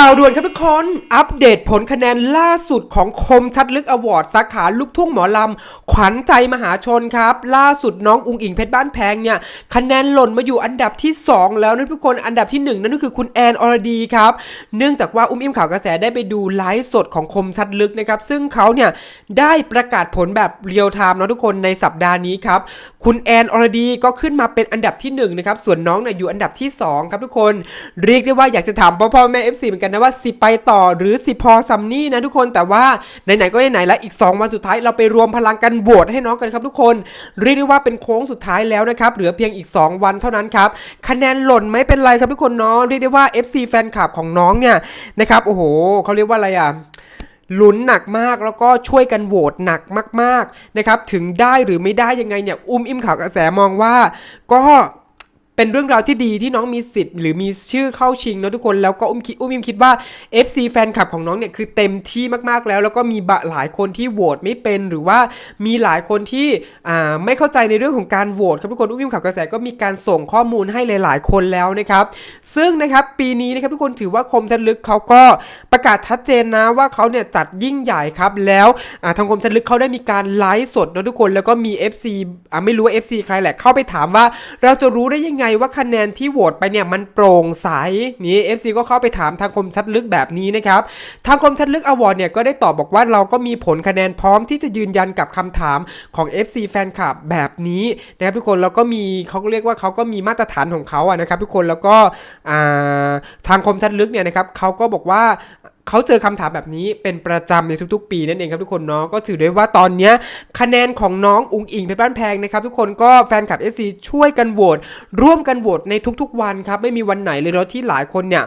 ข่าวด่วนครับทุกคน อัปเดตผลคะแนนล่าสุดของคมชัดลึกอวอร์ดสาขาลูกทุ่งหมอลำ ขวัญใจมหาชนครับ ล่าสุดน้องอุงอิงเพชรบ้านแพงเนี่ย คะแนนหล่นมาอยู่อันดับที่ 2 แล้วนะทุกคนอันดับที่ 1 นั่นก็คือคุณแอนอรดีครับ เนื่องจากว่าอุ้มอิ่มข่าวกระแสได้ไปดูไลฟ์สดของคมชัดลึกนะครับ ซึ่งเขาเนี่ยได้ประกาศผลแบบเรียลไทม์นะทุกคนในสัปดาห์นี้ครับคุณแอนอรดีก็ขึ้นมาเป็นอันดับที่หนึ่งนะครับส่วนน้องเนี่ยอยู่อันดับที่สองครับทุกคนเรียกได้ว่าอยากจะถามพ่อพ่อแม่ FC เหมือนกันนะว่าสิไปต่อหรือสิพอซัมนี่นะทุกคนแต่ว่าไหนๆก็ไหนๆแล้วอีก 2 วันสุดท้ายเราไปรวมพลังกันโหวตให้น้องกันครับทุกคนเรียกได้ว่าเป็นโค้งสุดท้ายแล้วนะครับเหลือเพียงอีก 2 วันเท่านั้นครับคะแนนหล่นไม่เป็นไรครับทุกคนเนาะเรียกได้ว่า FC แฟนคลับของน้องเนี่ยนะครับโอ้โหเขาเรียกว่าอะไรอะลุ้นหนักมากแล้วก็ช่วยกันโหวตหนักมาก ๆนะครับ ถึงได้หรือไม่ได้ยังไงเนี่ย อุ้มอิ่มข่าวกระแสมองว่าก็ เป็นเรื่องราวที่ดีที่น้องมีสิทธิ์หรือมีชื่อเข้าชิงเนอะทุกคนแล้วก็อุ้มคิดอุ้มอิมคิดว่า FC แฟนคลับของน้องเนี่ยคือเต็มที่มากๆแล้ว แล้วก็มีบะหลายคนที่โหวตไม่เป็นหรือว่ามีหลายคนที่อ่าไม่เข้าใจในเรื่องของการโหวตครับทุกคนอุ้มอิมข่าวกระแสก็มีการส่งข้อมูลให้หลาย ๆ คนแล้วนะครับ ซึ่งนะครับปีนี้นะครับทุกคนถือว่าคมชันลึกเขาก็ประกาศชัดเจนนะว่าเขาเนี่ยจัดยิ่งใหญ่ครับแล้วอ่าทางคมชันลึกเขาได้มีการไลฟ์สดนะทุกคนแล้วก็มี FC อ่าไม่รู้ว่า FC ใครแหละเข้าไปถามว่าเราจะรู้ได้ยังไงว่าคะแนนที่โหวตไปเนี่ยมันโปร่งใสนี่ FC ก็เข้าไปถามทางคมชัดลึกแบบนี้นะครับทางคมชัดลึกอวอร์ดเนี่ยก็ได้ตอบบอกว่าเราก็มีผลคะแนนพร้อมที่จะยืนยันกับคำถามของ FC แฟนคลับแบบนี้นะครับทุกคนแล้วก็มีเขาเรียกว่าเขาก็มีมาตรฐานของเขาอะนะครับทุกคนแล้วก็ทางคมชัดลึกเนี่ยนะครับเขาก็บอกว่า เขาเจอคำถามแบบนี้เป็นประจำในทุกๆ ปีนั่นเองครับทุกคนเนาะก็ถือได้ว่าตอนนี้คะแนนของน้องอุงอิงเพชรบ้านแพงนะครับทุกคนก็แฟนคลับ FC ช่วยกันโหวตร่วมกันโหวตในทุกๆ วันครับไม่มีวันไหนเลยเนาะที่หลายคนเนี่ย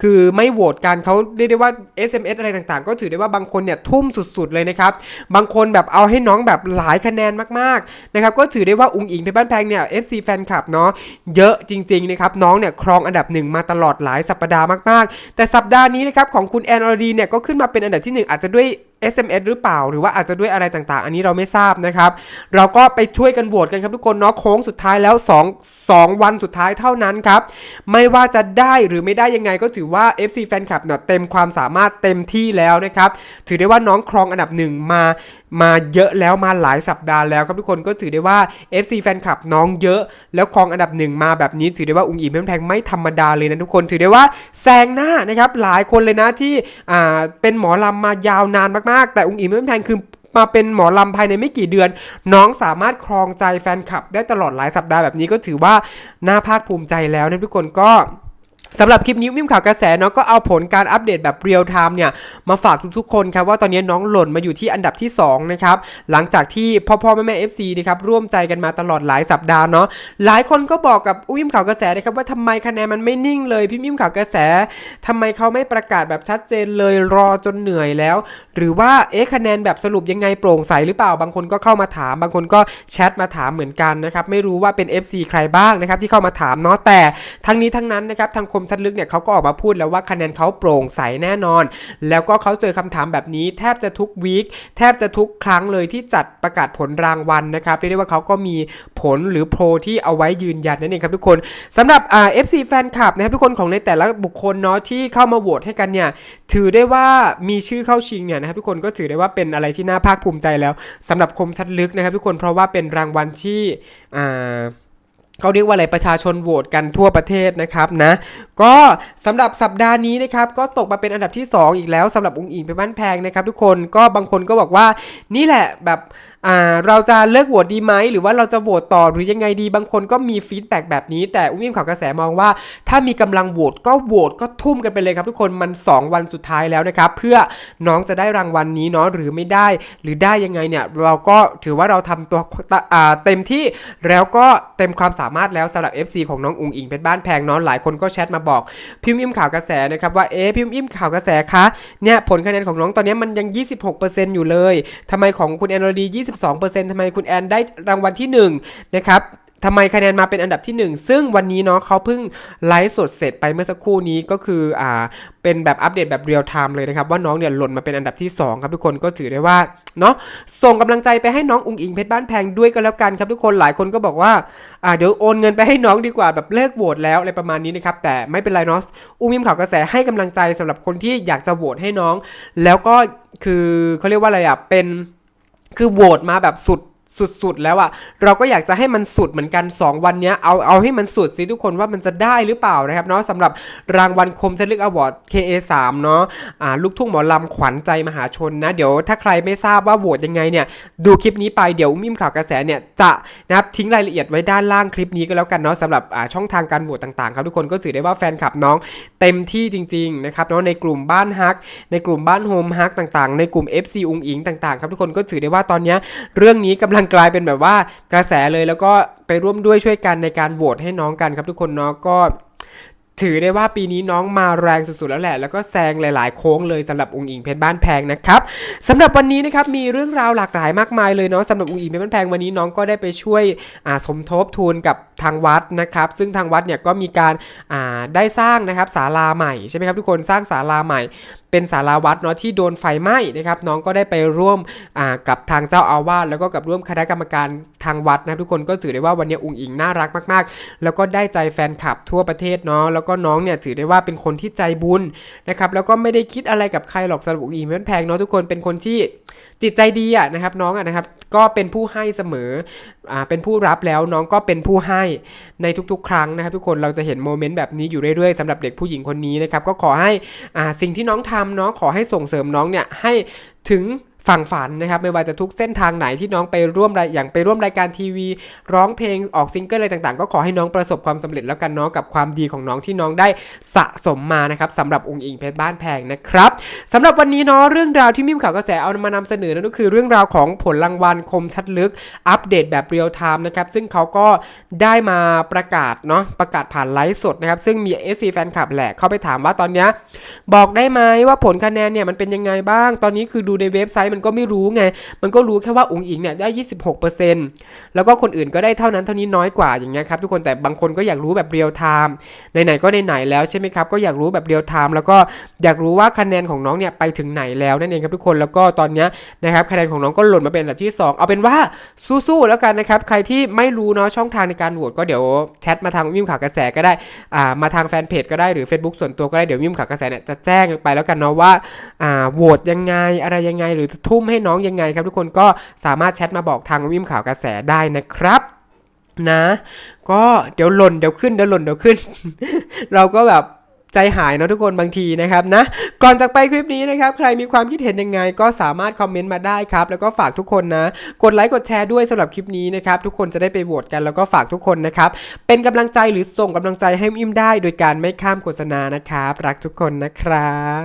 คือไม่โหวตกันเขาเรียกได้ว่า SMS อะไรต่างๆ ก็ถือได้ว่าบางคนเนี่ยทุ่มสุดๆเลยนะครับบางคนแบบเอาให้น้องแบบหลายคะแนนมากๆนะครับก็ถือได้ว่าอุงอิงเพชรบ้านแพงเนี่ย FC แฟนคลับเนาะเยอะจริงๆนะครับน้องเนี่ยครองอันดับหนึ่งมาตลอดหลายสัปดาห์มากๆ แต่สัปดาห์นี้นะครับของคุณแอนอรดีเนี่ยก็ขึ้นมาเป็นอันดับที่หนึ่งอาจจะด้วย SMS หรือเปล่า หรือว่าอาจจะด้วยอะไรต่างๆ อันนี้เราไม่ทราบนะครับ เราก็ไปช่วยกันโหวตกันครับทุกคนเนาะโค้งสุดท้ายแล้ว 2 2 วันสุดท้ายเท่านั้นครับ ไม่ว่าจะได้หรือไม่ได้ยังไงก็ถือว่า FC แฟนคลับเนี่ยเต็มความสามารถเต็มที่แล้วนะครับ ถือได้ว่าน้องครองอันดับหนึ่งมามาเยอะแล้วมาหลายสัปดาห์แล้วครับทุกคนก็ถือได้ว่า FC แฟนคลับน้องเยอะ แล้วครองอันดับหนึ่งมาแบบนี้ ถือได้ว่าอุ้งอิงเพชรแพงไม่ธรรมดาเลยนะทุกคนถือได้ว่าแซงหน้านะครับหลายคนเลยนะที่อ่าเป็นหมอลำมายาวนานมากๆแต่อุงอิงเพชรแพงคือมาเป็นหมอลำภายในไม่กี่เดือน น้องสามารถครองใจแฟนคลับ ได้ตลอดหลายสัปดาห์แบบนี้ก็ถือว่าน่าภาคภูมิใจแล้วนะทุกคนก็ สำหรับคลิปนี้วิมข่าวกระแสเนาะก็เอาผลการอัปเดตแบบเรียลไทม์เนี่ยมาฝากทุกๆคนครับว่าตอนนี้น้องหล่นมาอยู่ที่อันดับที่2นะครับหลังจากที่พ่อพ่อแม่แม่เอฟซีนะครับร่วมใจกันมาตลอดหลายสัปดาห์เนาะหลายคนก็บอกกับวิมข่าวกระแสนะครับว่าทำไมคะแนนมันไม่นิ่งเลยพี่วิมข่าวกระแสทำไมเขาไม่ประกาศแบบชัดเจนเลยรอจนเหนื่อยแล้ว หรือว่าเอ๊ะคะแนนแบบสรุปยังไงโปร่งใสหรือเปล่าบางคนก็เข้ามาถาม บางคนก็แชทมาถามเหมือนกันนะครับไม่รู้ว่าเป็น FC ใครบ้างนะครับที่เข้ามาถามเนาะแต่ทั้งนี้ทั้งนั้นนะครับทางคมชัดลึกเนี่ยเขาก็ออกมาพูดแล้วว่าคะแนนเขาโปร่งใสแน่นอน แล้วก็เขาเจอคำถามแบบนี้แทบจะทุกวีคแทบจะทุกครั้งเลยที่จัดประกาศผลรางวัลนะครับเรียกได้ว่าเขาก็มีผลหรือโพลที่เอาไว้ยืนยันนั่นเองครับทุกคนสำหรับเอ่า FC แฟนคลับนะครับทุกคนของในแต่ละบุคคลเนาะที่เข้ามาโหวตให้กันเนี่ยถือได้ว่ามีชื่อเข้าชิงเนี่ยนะครับทุกคนก็ถือได้ว่าเป็นอะไรที่น่าภาคภูมิใจแล้วสำหรับคมชัดลึกนะครับทุกคนเพราะว่าเป็นรางวัลที่อ่า เขาเรียกว่าอะไรประชาชนโหวตกันทั่วประเทศนะครับนะก็สำหรับสัปดาห์นี้นะครับก็ตกมาเป็นอันดับที่ 2 อีกแล้วสำหรับองค์อิงเป็นบ้านแพงนะครับ ทุกคนก็บางคนก็บอกว่านี่แหละแบบ อ่าเราจะเลิกโหวตดีไหมหรือว่าเราจะโหวตต่อหรือยังไงดีบางคนก็มีฟีดแบ็กแบบนี้แต่อุ้มอิ่มข่าวกระแสมองว่า ถ้ามีกำลังโหวตก็โหวตก็ทุ่มกันไปเลยครับทุกคนมัน 2 วันสุดท้ายแล้วนะครับ เพื่อน้องจะได้รางวัลนนี้เนาะหรือไม่ได้ หรือได้ยังไงเนี่ยเราก็ถือว่าเราทำตัวอ่าเต็มที่แล้วก็เต็มความสามารถแล้วสำหรับ FC ของน้องอุงอิงเป็นบ้านแพงเนาะหลายคนก็แชทมาบอกพิมพ์อิ่มข่าวกระแสนะครับว่าเอ๊พิมพ์อิ่มข่าวกระแสคะเนี่ยผลคะแนนของน้องตอนนี้มันยัง 26%อยู่เลยทำไมของคุณแอนอรดี22%ทำไมคุณแอนได้รางวัลที่ 1 นะครับทำไมคะแนนมาเป็นอันดับที่หนึ่งซึ่งวันนี้เนาะเขาเพิ่งไลฟ์สดเสร็จไปเมื่อสักครู่นี้ก็คืออ่าเป็นแบบอัปเดตแบบเรียลไทม์เลยนะครับ ว่าน้องเนี่ยหล่นมาเป็นอันดับที่สองครับทุกคนก็ถือได้ว่าเนาะส่งกำลังใจไปให้น้องอุงอิงเพชรบ้านแพงด้วยก็แล้วกันครับทุกคนหลายคนก็บอกว่าอ่าเดี๋ยวโอนเงินไปให้น้องดีกว่าแบบเลิกโหวตแล้วอะไรประมาณนี้นะครับแต่ไม่เป็นไรเนาะอุ้มมิมข่าวกระแสให้กำลังใจสำหรับคนที่อยากจะโหวตให้น้อง แล้วก็คือเขาเรียกว่าอะไรอะเป็น คือโหวตมาแบบสุด สุดๆ แล้วอะเราก็อยากจะให้มันสุดเหมือนกัน 2 วันเนี้ยเอาเอาให้มันสุดสิทุกคนว่ามันจะได้หรือเปล่านะครับเนาะสำหรับรางวัลคมชัดลึกอวอร์ด KA3 เนาะอ่าลูกทุ่งหมอลำขวัญใจมหาชนนะ เดี๋ยวถ้าใครไม่ทราบว่าโหวตยังไงเนี่ย ดูคลิปนี้ไปเดี๋ยวมิมข่าวกระแสเนี่ยจะนะครับทิ้งรายละเอียดไว้ด้านล่างคลิปนี้ก็แล้วกันเนาะสำหรับอ่าช่องทางการโหวตต่างๆครับทุกคนก็ถือได้ว่าแฟนคลับน้องเต็มที่จริงๆนะครับเนาะในกลุ่มบ้านฮัก ในกลุ่มบ้านโฮมฮักต่างๆ ในกลุ่ม FC อุงอิงต่างๆครับทุกคนก็ถือได้ว่าตอนนี้เรื่องนี้กำลังกลายเป็นแบบว่ากระแสเลยแล้วก็ไปร่วมด้วยช่วยกันในการโหวตให้น้องกันครับทุกคนเนาะก็ถือได้ว่าปีนี้น้องมาแรงสุดๆแล้วแหละ แล้วก็แซงหลายๆโค้งเลยสำหรับอุงอิงเพชรบ้านแพงนะครับสำหรับวันนี้นะครับมีเรื่องราวหลากหลายมากมายเลยเนาะสำหรับอุงอิงเพชรบ้านแพงวันนี้น้องก็ได้ไปช่วยสมทบทุนกับทางวัดนะครับ ซึ่งทางวัดเนี่ยก็มีการาได้สร้างนะครับศาลาใหม่ใช่ไหมครับทุกคนสร้างศาลาใหม่ เป็นสาราวัดเนาะที่โดนไฟไหม้นะครับน้องก็ได้ไปร่วมกับทางเจ้าอาวาสแล้วก็กับร่วมคณะกรรมการทางวัดนะครับทุกคนก็ถือได้ว่าวันนี้อุงอิงน่ารักมากๆ แล้วก็ได้ใจแฟนคลับทั่วประเทศเนาะแล้วก็น้องเนี่ยถือได้ว่าเป็นคนที่ใจบุญนะครับแล้วก็ไม่ได้คิดอะไรกับใครหรอกสำหรับอุงอิงเพชรแพงเนาะทุกคนเป็นคนที่ จิตใจดีอะนะครับน้องอะนะครับก็เป็นผู้ให้เสมออ่าเป็นผู้รับแล้วน้องก็เป็นผู้ให้ในทุกๆ ครั้งนะครับ ทุกคนเราจะเห็นโมเมนต์แบบนี้อยู่เรื่อยๆสำหรับเด็กผู้หญิงคนนี้นะครับก็ขอให้อ่าสิ่งที่น้องทำเนาะขอให้ส่งเสริมน้องเนี่ยให้ถึง ฝั่งฝันนะครับไม่ว่าจะทุกเส้นทางไหนที่น้องไปร่วมรายอย่างไปร่วมรายการทีวี ร้องเพลงออกซิงเกิลอะไรต่างๆ ก็ขอให้น้องประสบความสำเร็จแล้วกันเนาะกับความดีของน้องที่น้องได้สะสมมานะครับสำหรับองค์อิงเพชรบ้านแพงนะครับสำหรับวันนี้เนาะเรื่องราวที่มิมข่าวกระแสเอามานำเสนอนั่นก็คือเรื่องราวของผลรางวัลคมชัดลึก อัปเดตแบบเรียลไทม์นะครับซึ่งเขาก็ได้มาประกาศเนาะประกาศผ่านไลฟ์สดนะครับซึ่งมี SC แฟนคลับแหละเข้าไปถามว่าตอนนี้บอกได้ไหมว่าผลคะแนนเนี่ยมันเป็นยังไงบ้าง ตอนนี้คือดูในเว็บไซต์มันก็ไม่รู้ไง มันก็รู้แค่ว่าอุ๋งอิงเนี่ยได้ 26%แล้วก็คนอื่นก็ได้เท่านั้นเท่านี้น้อยกว่าอย่างเงี้ยครับทุกคนแต่บางคนก็อยากรู้แบบเรียลไทม์ไหนๆก็ไหนๆแล้วใช่ไหมครับก็อยากรู้แบบเรียลไทม์แล้วก็อยากรู้ว่าคะแนนของน้องเนี่ยไปถึงไหนแล้วนั่นเองครับทุกคนแล้วก็ตอนเนี้ยนะครับคะแนนของน้องก็หล่นมาเป็นอันดับที่ 2 เอาเป็นว่าสู้ๆแล้วกันนะครับใครที่ไม่รู้เนาะช่องทางในการโหวตก็เดี๋ยวแชทมาทางมิมข่าวกระแสก็ได้อ่ามาทางแฟนเพจก็ได้หรือ Facebook ส่วนตัวก็ได้เดี๋ยวมิมข่าวกระแสเนี่ยจะแจ้งไปแล้วกันเนาะว่าอ่าโหวตยังไงอะไรยังไงหรือทุ่มให้น้องยังไงครับ ทุกคนก็สามารถแชทมาบอกทางมิมข่าวกระแสได้นะครับนะ ก็เดี๋ยวหล่นเดี๋ยวขึ้นเดี๋ยวหล่นเดี๋ยวขึ้น เราก็แบบใจหายเนาะทุกคนบางทีนะครับนะ ก่อนจากไปคลิปนี้นะครับ ใครมีความคิดเห็นยังไง ก็สามารถคอมเมนต์มาได้ครับ แล้วก็ฝากทุกคนนะ กดไลค์กดแชร์ด้วยสำหรับคลิปนี้นะครับ ทุกคนจะได้ไปโหวตกันแล้วก็ฝากทุกคนนะครับ เป็นกำลังใจหรือส่งกำลังใจให้อิมได้ โดยการไม่ข้ามโฆษณานะครับ รักทุกคนนะครับ